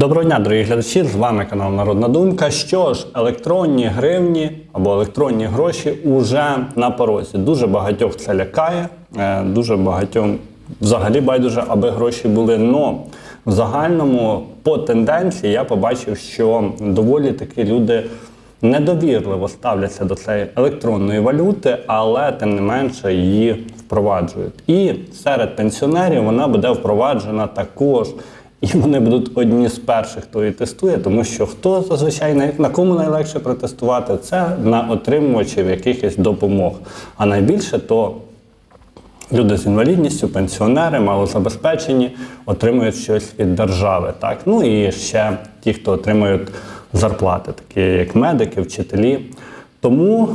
Доброго дня, дорогі глядачі! З вами канал Народна Думка. Що ж, електронні гривні або електронні гроші уже на порозі. Дуже багатьох це лякає, е, дуже багатьом взагалі байдуже, аби гроші були. Но в загальному по тенденції я побачив, що доволі таки люди. Недовірливо ставляться до цієї електронної валюти, але тим не менше її впроваджують. І серед пенсіонерів вона буде впроваджена також. І вони будуть одні з перших, хто її тестує, тому що хто зазвичай на, кому найлегше протестувати, це на отримувачів якихось допомог. А найбільше то люди з інвалідністю, пенсіонери, малозабезпечені, отримують щось від держави. Так? Ну і ще ті, хто отримують зарплати, такі як медики, вчителі. Тому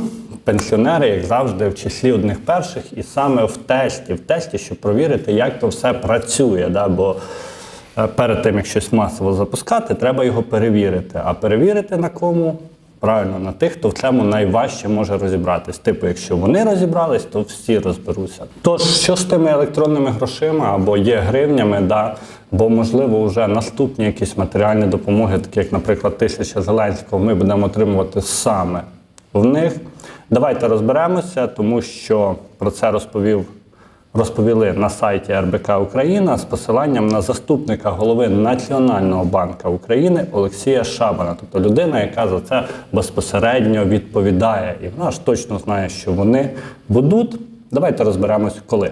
пенсіонери, як завжди, в числі одних перших, і саме в тесті, в тесті, щоб провірити, як то все працює. Да? Бо перед тим, як щось масово запускати, треба його перевірити. А перевірити на кому? Правильно, на тих, хто в цьому найважче може розібратись. Типу, якщо вони розібрались, то всі розберуться. Тож, що з тими електронними грошима або є гривнями, да, бо можливо вже наступні якісь матеріальні допомоги, такі як, наприклад, тисяча Зеленського, ми будемо отримувати саме в них. Давайте розберемося, тому що про це розповів розповіли на сайті РБК Україна з посиланням на заступника голови Національного банку України Олексія Шабана, тобто людина, яка за це безпосередньо відповідає, і вона ж точно знає, що вони будуть. Давайте розберемось, коли.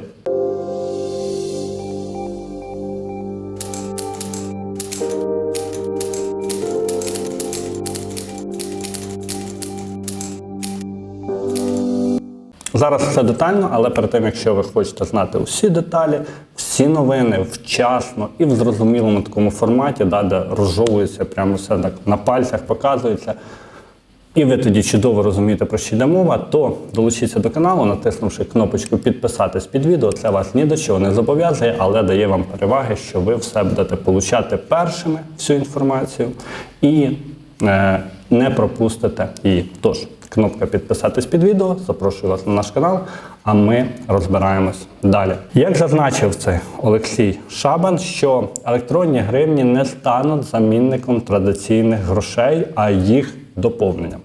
Зараз все детально, але перед тим, якщо ви хочете знати усі деталі, всі новини вчасно і в зрозумілому такому форматі, да, де розжовується, прямо все так на пальцях показується. І ви тоді чудово розумієте, про що йде мова, то долучіться до каналу, натиснувши кнопочку підписатись під відео. Це вас ні до чого не зобов'язує, але дає вам переваги, що ви все будете получати першими всю інформацію і е, не пропустите її. Тож, кнопка підписатись під відео, запрошую вас на наш канал, а ми розбираємось далі. Як зазначив це Олексій Шабан, що електронні гривні не стануть замінником традиційних грошей, а їх доповненням.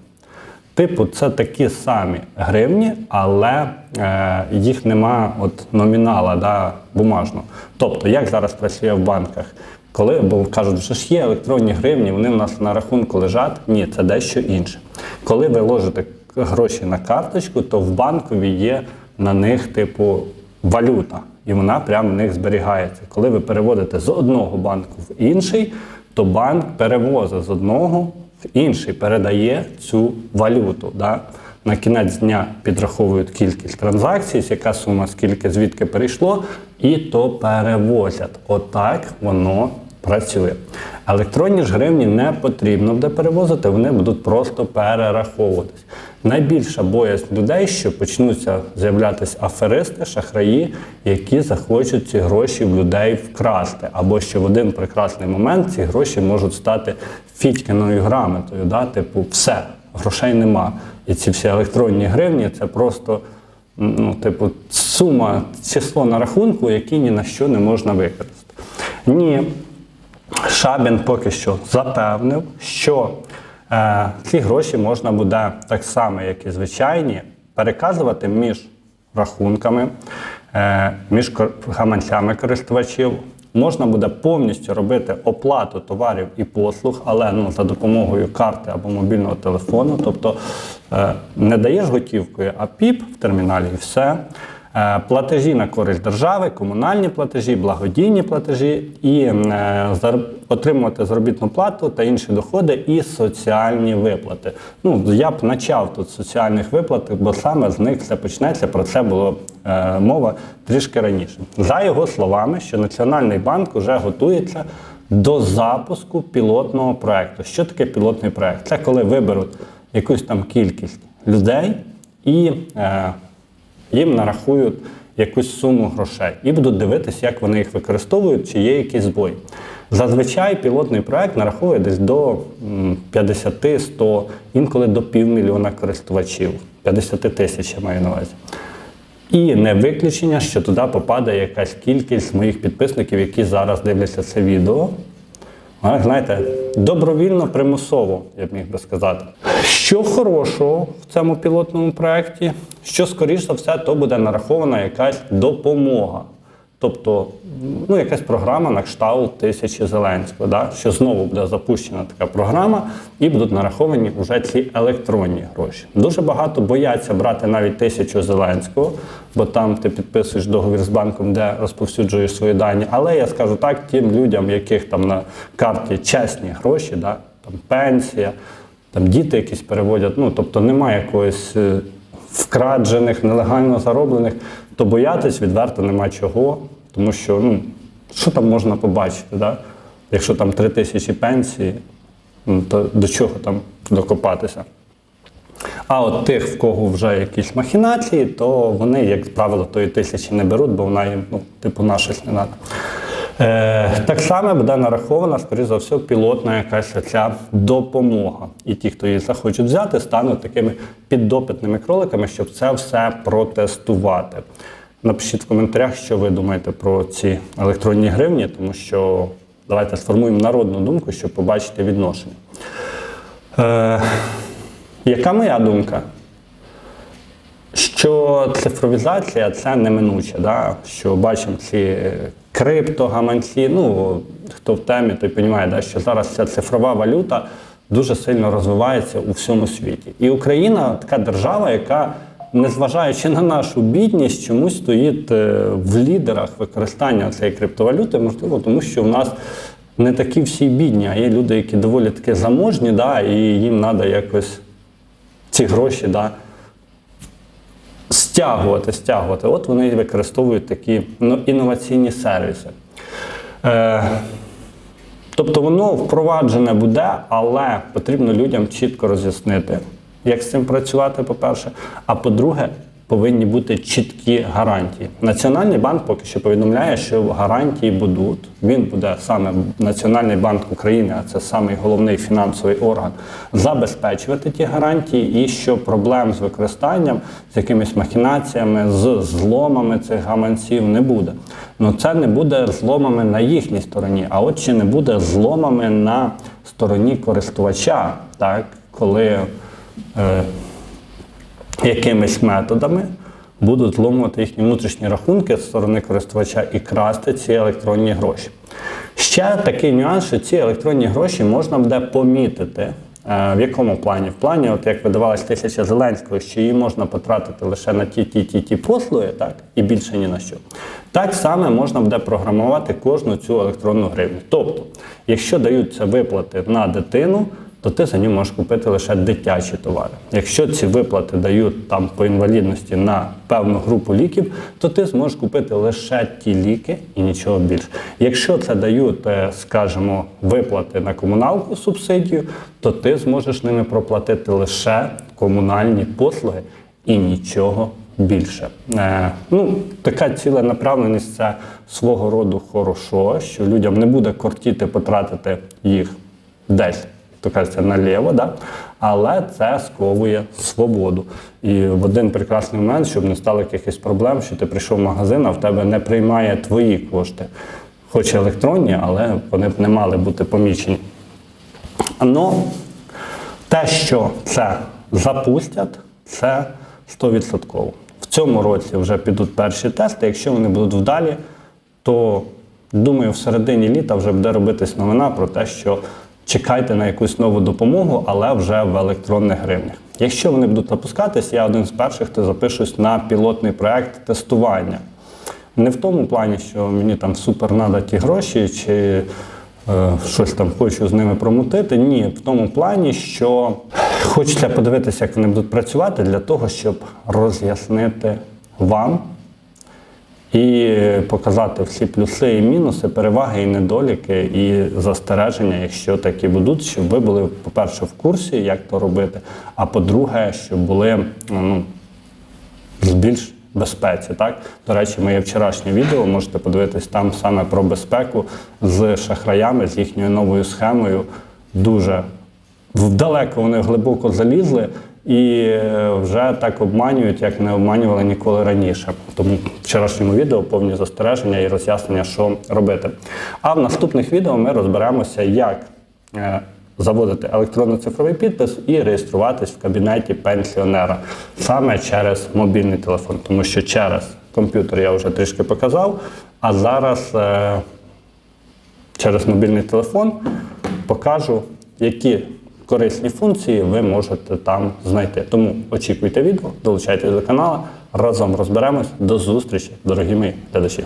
Типу, це такі самі гривні, але е, їх нема от номінала да, бумажного. Тобто, як зараз працює в банках, коли бо кажуть, що ж є електронні гривні, вони в нас на рахунку лежать. Ні, це дещо інше. Коли ви ложите гроші на карточку, то в банкові є на них, типу, валюта, і вона прямо в них зберігається. Коли ви переводите з одного банку в інший, то банк перевозить з одного в інший, передає цю валюту. Да? На кінець дня підраховують кількість транзакцій, яка сума, скільки звідки перейшло, і то перевозять. Отак воно працює. Електронні ж гривні не потрібно буде перевозити, вони будуть просто перераховуватись. Найбільша боязнь людей, що почнуться з'являтися аферисти, шахраї, які захочуть ці гроші в людей вкрасти, або що в один прекрасний момент ці гроші можуть стати фітькиною грамотою. Да? Типу, все, грошей нема. І ці всі електронні гривні це просто ну, типу, сума, число на рахунку, які ні на що не можна використати. Ні, Шабін поки що запевнив, що е, ці гроші можна буде так само, як і звичайні, переказувати між рахунками, е, між гаманцями користувачів. Можна буде повністю робити оплату товарів і послуг, але ну, за допомогою карти або мобільного телефону. Тобто е, не даєш готівкою, а піп в терміналі і все. Е, Платежі на користь держави, комунальні платежі, благодійні платежі і е, отримувати заробітну плату та інші доходи і соціальні виплати. Ну я б почав тут соціальних виплат, бо саме з них все почнеться. Про це було е, мова трішки раніше. За його словами, що Національний банк вже готується до запуску пілотного проекту. Що таке пілотний проект? Це коли виберуть якусь там кількість людей і їм нарахують якусь суму грошей і будуть дивитися, як вони їх використовують, чи є якийсь збой. Зазвичай пілотний проект нараховує десь до 50-100, інколи до півмільйона користувачів. 50 тисяч я маю на увазі. І не виключення, що туди попаде якась кількість моїх підписників, які зараз дивляться це відео. А, знаєте, добровільно, примусово, я б міг би сказати. Що хорошого в цьому пілотному проєкті, що, скоріш за все, то буде нарахована якась допомога. Тобто, ну, якась програма на кшталт тисячі Зеленського, да? що знову буде запущена така програма, і будуть нараховані вже ці електронні гроші. Дуже багато бояться брати навіть тисячу Зеленського, бо там ти підписуєш договір з банком, де розповсюджуєш свої дані. Але я скажу так, тим людям, яких там на карті чесні гроші, да? там пенсія, там діти якісь переводять, ну тобто немає якоїсь. Вкраджених, нелегально зароблених, то боятись відверто нема чого, тому що ну, що там можна побачити, да? якщо там три тисячі пенсії, ну, то до чого там докопатися? А от тих, в кого вже якісь махінації, то вони, як правило, тої тисячі не беруть, бо вона їм, ну, типу, на не треба. Е, так само буде нарахована, скоріш за все, пілотна якась ця допомога. І ті, хто її захочуть взяти, стануть такими піддопитними кроликами, щоб це все протестувати. Напишіть в коментарях, що ви думаєте про ці електронні гривні, тому що давайте сформуємо народну думку, щоб побачити відношення. Е, яка моя думка? Що цифровізація це неминуче, да? що бачимо ці криптогаманці. Ну хто в темі, той розуміє, да? що зараз ця цифрова валюта дуже сильно розвивається у всьому світі. І Україна така держава, яка, незважаючи на нашу бідність, чомусь стоїть е, в лідерах використання цієї криптовалюти, можливо, тому що в нас. Не такі всі бідні, а є люди, які доволі таки заможні, да, і їм треба якось ці гроші да, стягувати, стягувати. От вони використовують такі ну, інноваційні сервіси. Е, тобто воно впроваджене буде, але потрібно людям чітко роз'яснити, як з цим працювати, по-перше. А по-друге, повинні бути чіткі гарантії. Національний банк поки що повідомляє, що гарантії будуть. Він буде саме Національний банк України, а це самий головний фінансовий орган, забезпечувати ті гарантії, і що проблем з використанням, з якимись махінаціями, з зломами цих гаманців не буде. Ну це не буде зломами на їхній стороні, а от чи не буде зломами на стороні користувача, так коли. Е, якимись методами будуть зломувати їхні внутрішні рахунки з сторони користувача і красти ці електронні гроші. Ще такий нюанс, що ці електронні гроші можна буде помітити. Е, В якому плані? В плані, от як видавалась тисяча Зеленського, що її можна потратити лише на ті ті ті ті послуги, так і більше ні на що. Так само можна буде програмувати кожну цю електронну гривню. Тобто, якщо даються виплати на дитину, то ти за нього можеш купити лише дитячі товари. Якщо ці виплати дають там по інвалідності на певну групу ліків, то ти зможеш купити лише ті ліки і нічого більше. Якщо це дають, е, скажімо, виплати на комуналку субсидію, то ти зможеш ними проплатити лише комунальні послуги і нічого більше. Е, ну, така ціленаправленість це свого роду хорошо, що людям не буде кортіти потратити їх десь то кажеться наліво, да? але це сковує свободу. І в один прекрасний момент, щоб не стало якихось проблем, що ти прийшов в магазин, а в тебе не приймає твої кошти, хоч електронні, але вони б не мали бути помічені. Ну, те, що це запустять, це 100%. В цьому році вже підуть перші тести. Якщо вони будуть вдалі, то думаю, в середині літа вже буде робитись новина про те, що чекайте на якусь нову допомогу, але вже в електронних гривнях. Якщо вони будуть запускатись, я один з перших, хто запишусь на пілотний проект тестування. Не в тому плані, що мені там супер треба ті гроші, чи е, щось там хочу з ними промутити. Ні, в тому плані, що хочеться подивитися, як вони будуть працювати, для того, щоб роз'яснити вам і показати всі плюси і мінуси, переваги і недоліки, і застереження, якщо такі будуть, щоб ви були, по-перше, в курсі, як то робити, а по-друге, щоб були ну, з більш безпеці. Так? До речі, моє вчорашнє відео можете подивитись там саме про безпеку з шахраями, з їхньою новою схемою. Дуже далеко вони глибоко залізли, і е, вже так обманюють, як не обманювали ніколи раніше. Тому в вчорашньому відео повні застереження і роз'яснення, що робити. А в наступних відео ми розберемося, як е, заводити електронно-цифровий підпис і реєструватись в кабінеті пенсіонера саме через мобільний телефон, тому що через комп'ютер я вже трішки показав, а зараз. е, через мобільний телефон покажу, які корисні функції ви можете там знайти. Тому очікуйте відео, долучайтесь до каналу, разом розберемось. До зустрічі, дорогі мої глядачі.